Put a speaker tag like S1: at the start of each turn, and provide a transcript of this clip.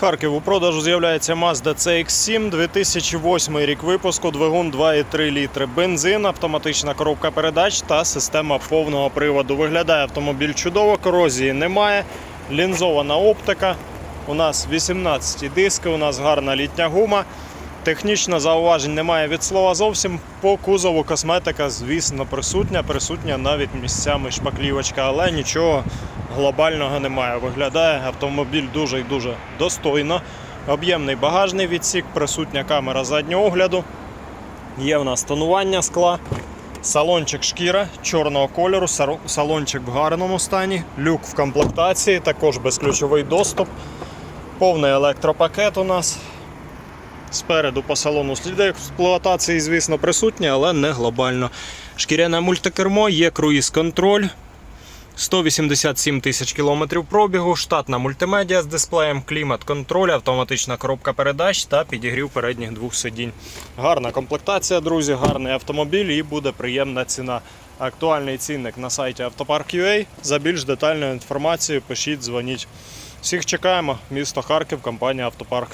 S1: Харків у продажу з'являється Mazda CX-7, 2008 рік випуску, двигун 2,3 літри, бензин, автоматична коробка передач та система повного приводу. Виглядає автомобіль чудово, корозії немає, лінзована оптика. У нас 18 диски, у нас гарна літня гума. Технічно зауважень немає від слова зовсім. По кузову косметика, звісно, присутня. Присутня навіть місцями шпаклівочка, але нічого глобального немає. Виглядає автомобіль дуже і дуже достойно. Об'ємний багажний відсік, присутня камера заднього огляду. Є в нас тонування скла. Салончик шкіра чорного кольору, салончик в гарному стані, люк в комплектації, також безключовий доступ. Повний електропакет у нас. Спереду по салону сліди експлуатації, звісно, присутні, але не глобально. Шкіряне мультикермо, є круїз-контроль. 187 тисяч кілометрів пробігу, штатна мультимедіа з дисплеєм, клімат-контроль, автоматична коробка передач та підігрів передніх двох сидінь. Гарна комплектація, друзі, гарний автомобіль і буде приємна ціна. Актуальний цінник на сайті Автопарк.ua. За більш детальною інформацією пишіть, дзвоніть. Всіх чекаємо. Місто Харків, компанія Автопарк.